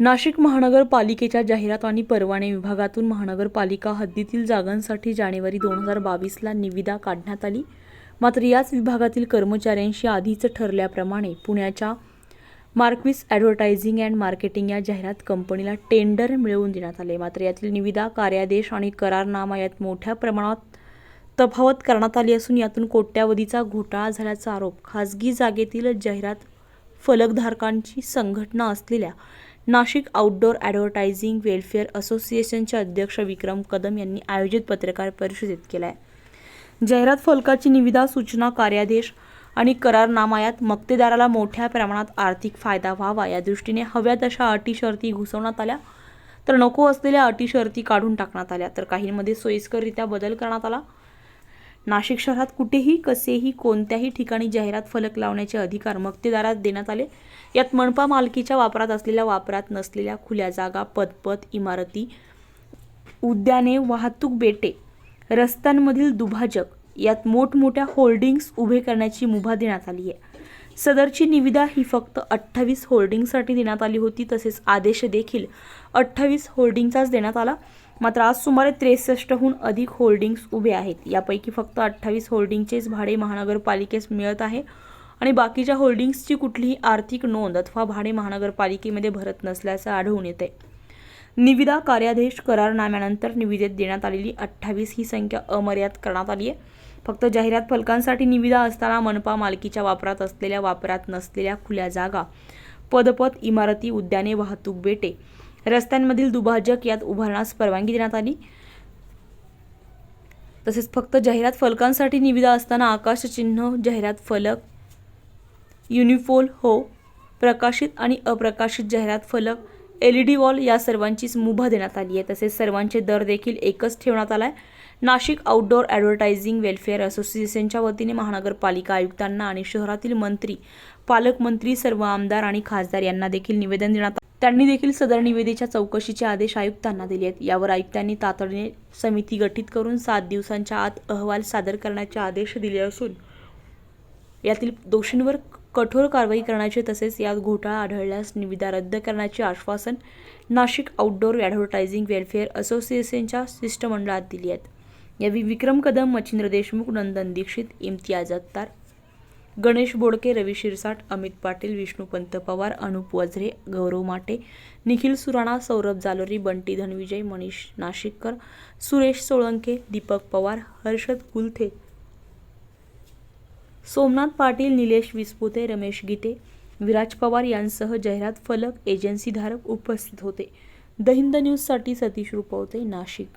नाशिक महानगरपालिकेच्या जाहिरात आणि परवाने विभागातून महानगरपालिका हद्दीतील जागांसाठी जानेवारी दोन हजार बावीसला निविदा काढण्यात आली. मात्र याच विभागातील कर्मचाऱ्यांशी आधीच ठरल्याप्रमाणे पुण्याच्या मार्क्विस ॲडव्हर्टायझिंग अँड मार्केटिंग या जाहिरात कंपनीला टेंडर मिळवून देण्यात आले. मात्र यातील निविदा कार्यादेश आणि करारनामा यात मोठ्या प्रमाणात तफावत करण्यात आली असून यातून कोट्यावधीचा घोटाळा झाल्याचा आरोप खासगी जागेतील जाहिरात फलकधारकांची संघटना असलेल्या नाशिक आउटडोर ॲडव्हर्टायझिंग वेलफेअर असोसिएशनचे अध्यक्ष विक्रम कदम यांनी आयोजित पत्रकार परिषदेत केला आहे जाहिरात फलकाची निविदा सूचना कार्यादेश आणि करारनामा यात मक्तेदाराला मोठ्या प्रमाणात आर्थिक फायदा व्हावा या दृष्टीने हव्या तशा अटी शर्ती घुसवण्यात आल्या तर नको असलेल्या अटी शर्ती काढून टाकण्यात आल्या. तर काहींमध्ये सोयीस्कररित्या बदल करण्यात आला. नाशिक शहरात कुठेही कसेही कोणत्याही ठिकाणी जाहिरात फलक लावण्याचे अधिकार मक्तेदारात देण्यात आले. यात मनपा मालकीच्या वापरात असलेल्या वापरात नसलेल्या खुल्या जागा पदपथ इमारती उद्याने वाहतूक बेटे रस्त्यांमधील दुभाजक यात मोठमोठ्या होल्डिंग्स उभे करण्याची मुभा देण्यात आली आहे. सदरची निविदा ही फक्त अठ्ठावीस होल्डिंगसाठी देण्यात आली होती तसेच आदेश देखील अठ्ठावीस होल्डिंगचाच देण्यात आला. मात्र आज सुमारे त्रेसष्टहून अधिक होल्डिंग्स उभे आहेत. यापैकी फक्त अठ्ठावीस होल्डिंगचेच भाडे महानगरपालिकेस मिळत आहे आणि बाकीच्या होल्डिंग्सची कुठलीही आर्थिक नोंद अथवा भाडे महानगरपालिकेमध्ये भरत नसल्याचं आढळून येते. निविदा कार्यादेश करारनाम्यानंतर निविदेत देण्यात आलेली अठ्ठावीस ही संख्या अमर्याद करण्यात आली आहे. फक्त जाहिरात फलकांसाठी निविदा असताना मनपा मालकीच्या वापरात असलेल्या वापरात नसलेल्या खुल्या जागा पदपथ इमारती उद्याने वाहतूक बेटे रस्त्यांमधील दुभाजक यात उभारण्यास परवानगी देण्यात आली. तसेच फक्त जाहिरात फलकांसाठी निविदा असताना आकाशचिन्ह जाहिरात फलक युनिफोल हो प्रकाशित आणि अप्रकाशित जाहिरात फलक एल ई डी वॉल या सर्वांचीच मुभा देण्यात आली आहे. तसेच सर्वांचे दर देखील एकच ठेवण्यात आला आहे नाशिक आउटडोअर ॲडव्हर्टायझिंग वेलफेअर असोसिएशनच्या वतीने महानगरपालिका आयुक्तांना आणि शहरातील मंत्री पालकमंत्री सर्व आमदार आणि खासदार यांना देखील निवेदन देण्यात आले. त्यांनी देखील सदर निवेदेच्या चौकशीचे आदेश आयुक्तांना दिले आहेत. यावर आयुक्तांनी तातडीने समिती गठीत करून सात दिवसांच्या आत अहवाल सादर करण्याचे आदेश दिले असून यातील दोषींवर कठोर कारवाई करण्याचे तसेच यात घोटाळा आढळल्यास निविदा रद्द करण्याचे आश्वासन नाशिक आउटडोअर ॲडव्हर्टायझिंग वेलफेअर असोसिएशनच्या शिष्टमंडळात दिली आहेत. यावेळी विक्रम कदम मच्छिंद्र देशमुख नंदन दीक्षित इम्तियाज अत्तार गणेश बोडके रवी शिरसाट अमित पाटील विष्णुपंत पवार अनुप वझरे गौरव माटे निखिल सुराणा सौरभ जालोरी बंटी धनविजय मनीष नाशिककर सुरेश सोळंके दीपक पवार हर्षद कुलथे सोमनाथ पाटील निलेश विस्पुते रमेश गीते विराज पवार यांसह जाहिरात फलक एजन्सीधारक उपस्थित होते. द हिंद न्यूजसाठी सतीश रुपवते नाशिक.